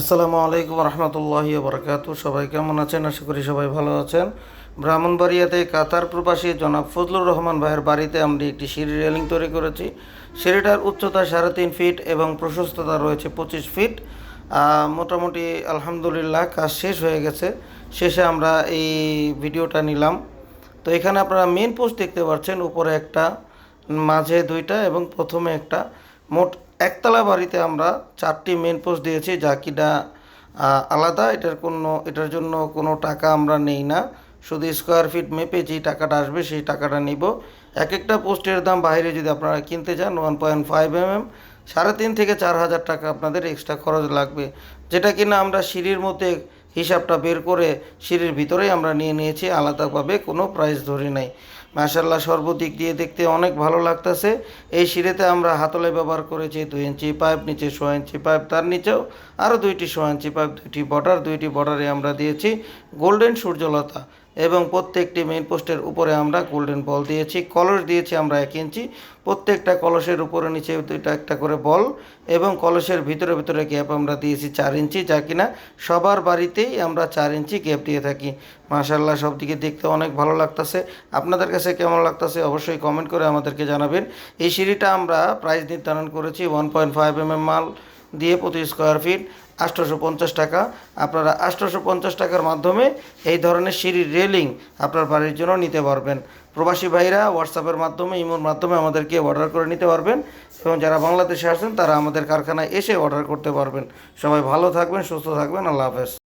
আসসালামু আলাইকুম রহমতুল্লাহি বরকাত। সবাই কেমন আছেন? আশা করি সবাই ভালো আছেন। ব্রাহ্মণবাড়িয়াতে কাতার প্রবাসী জনাব ফজলুর রহমান ভাইয়ের বাড়িতে আমরা একটি সিঁড়ি রেলিং তৈরি করেছি। সিঁড়িটার উচ্চতা সাড়ে তিন ফিট এবং প্রশস্ততা রয়েছে পঁচিশ ফিট। মোটামুটি আলহামদুলিল্লাহ কাজ শেষ হয়ে গেছে। শেষে আমরা এই ভিডিওটা নিলাম। তো এখানে আপনারা মেন পোস্ট দেখতে পাচ্ছেন, উপরে একটা, মাঝে দুইটা এবং প্রথমে একটা। মোট একতলা বাড়িতে আমরা চারটি মেন পোস্ট দিয়েছি, যা কিনা আলাদা। এটার কোনো, এটার জন্য কোনো টাকা আমরা নেই না। শুধু স্কোয়ার ফিট মেপে যেই টাকাটা আসবে, সেই টাকাটা নিব। এক একটা পোস্টের দাম বাইরে যদি আপনারা কিনতে চান one point five M M সাড়ে তিন থেকে চার হাজার টাকা আপনাদের এক্সট্রা খরচ লাগবে। যেটা কিনা আমরা সিঁড়ির মধ্যে হিসাবটা বের করে সিঁড়ির ভিতরেই আমরা নিয়ে নিয়েছি, আলাদাভাবে কোনো প্রাইস ধরি নাই। মাশাল্লাহ সর্বদিক দিয়ে দেখতে অনেক ভালো লাগতেছে। এই সিঁড়িতে আমরা হাতলে ব্যবহার করেছি দুই ইঞ্চি পাইপ নিচে ছ ইঞ্চি পাইপ তার নিচেও আরও দুইটি ছ ইঞ্চি পাইপ দুইটি বর্ডার দুইটি বর্ডারে আমরা দিয়েছি। গোল্ডেন সূর্যলতা। এবং প্রত্যেকটি মেইন পোস্টের উপরে আমরা গোল্ডেন বল দিয়েছি। কলস দিয়েছি আমরা এক ইঞ্চি প্রত্যেকটা কলসের উপরে নিচে দুইটা একটা করে বল এবং কলসের ভিতরে ভিতরে গ্যাপ আমরা দিয়েছি চার ইঞ্চি যা কিনা সবার বাড়িতেই আমরা চার ইঞ্চি গ্যাপ দিয়ে থাকি। মাশাল্লাহ সব দিকে দেখতে অনেক ভালো লাগতেছে। আপনাদের কাছে কেমন লাগতেছে অবশ্যই কমেন্ট করে আমাদেরকে জানাবেন। এই সিঁড়িটা আমরা প্রাইস নির্ধারণ করেছি ওয়ান পয়েন্ট ফাইভ এম মাল দিয়ে প্রতি স্কোয়ার ফিট আষ্টশো পঞ্চাশ টাকা। আপনারা আঠারোশো পঞ্চাশ টাকার মাধ্যমে এই ধরনের সিঁড়ির রেলিং আপনার বাড়ির জন্য নিতে পারবেন। প্রবাসী ভাইরা হোয়াটসঅ্যাপের মাধ্যমে, ইমোর মাধ্যমে আমাদেরকে অর্ডার করে নিতে পারবেন এবং যারা বাংলাদেশে আসেন, তারা আমাদের কারখানায় এসে অর্ডার করতে পারবেন। সবাই ভালো থাকবেন, সুস্থ থাকবেন, আল্লাহ হাফেজ।